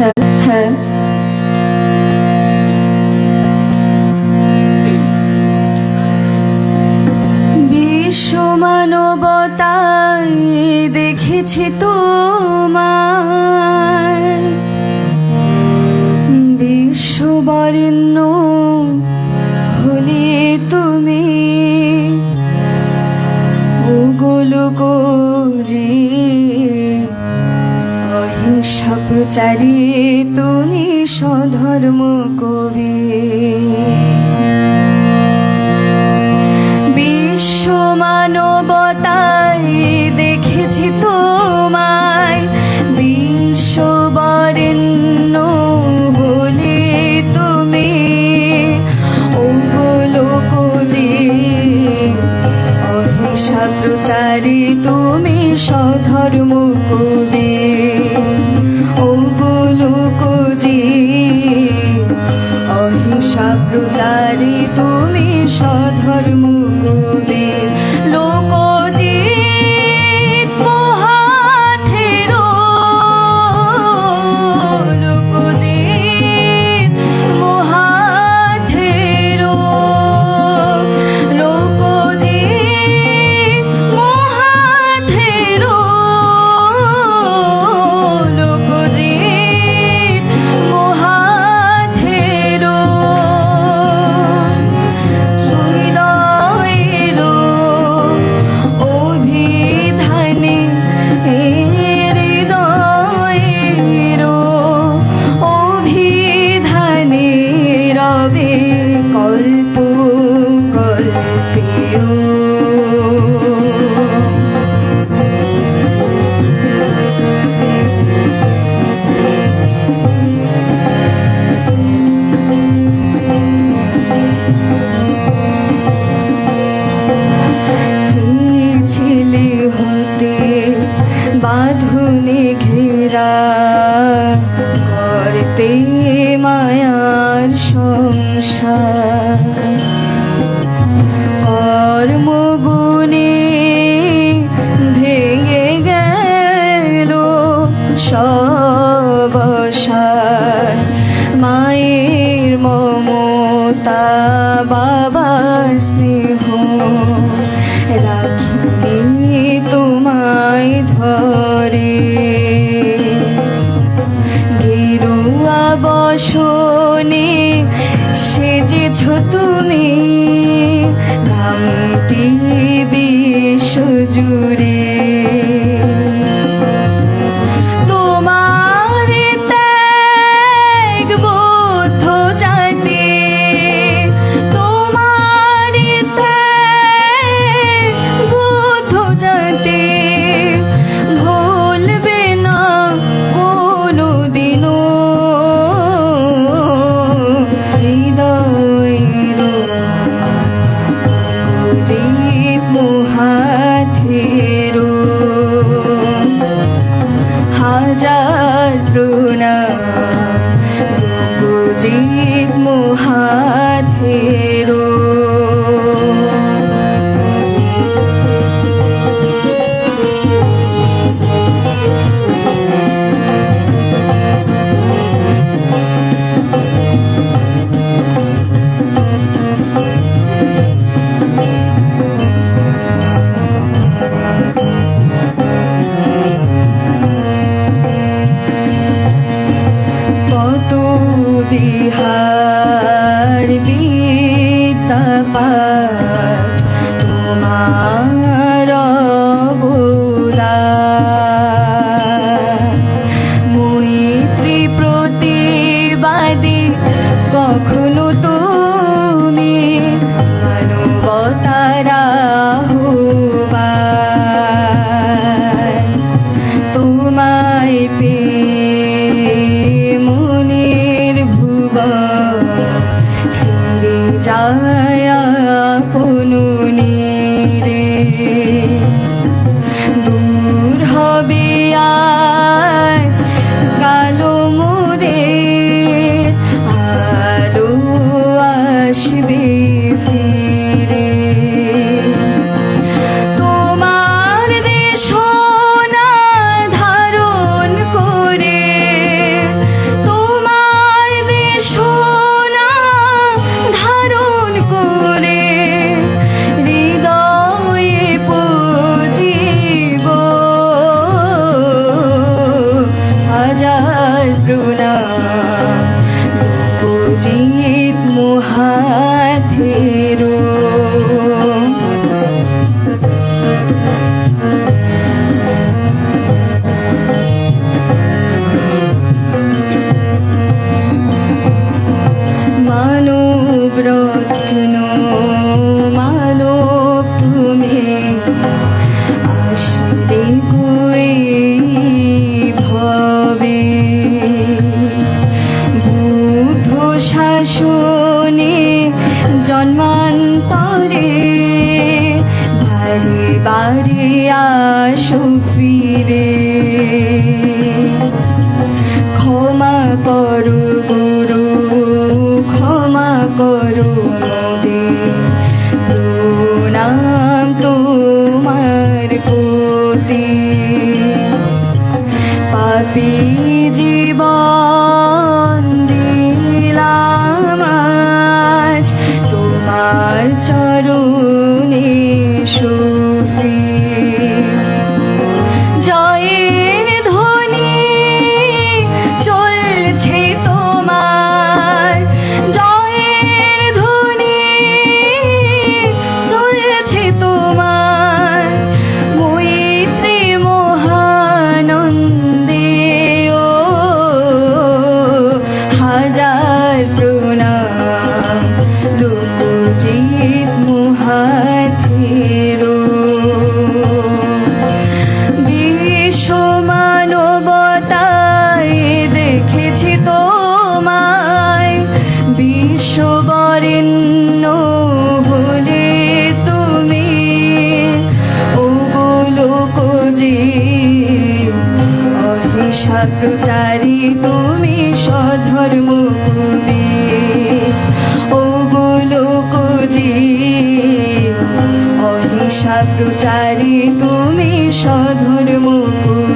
হ্যাঁ হ্যাঁ বিশ্বমানবতায় দেখেছি তোমার বিশ্ববরেণ্য হলে তুমি। ওগুলো গোজি অহিংসা প্রচারী পেয়েছি তোমায়। বিশ্ববরেণ্য হলে তুমি অবলোক অহিংসা প্রচারে তুমি সধর্ম কবি? অবলোক যে অহিংসা প্রচারে তুমি সধর্ম মসজিদ মুহাথেরো Ah. লোকজিৎ মহাথেরো মানব রত্ন বারে বারে আসো ফিরে। ক্ষমা করো গুরু, ক্ষমা করো প্রণাম তোমার প্রতি। পাপি জীবন দিলাম আজ তোমার চরণে তুমি ওগুলোক প্রচারী তুমি স্বধর্ম কবি ওগুলোক যে অহিংসা প্রচারী তুমি স্বধর্ম কবি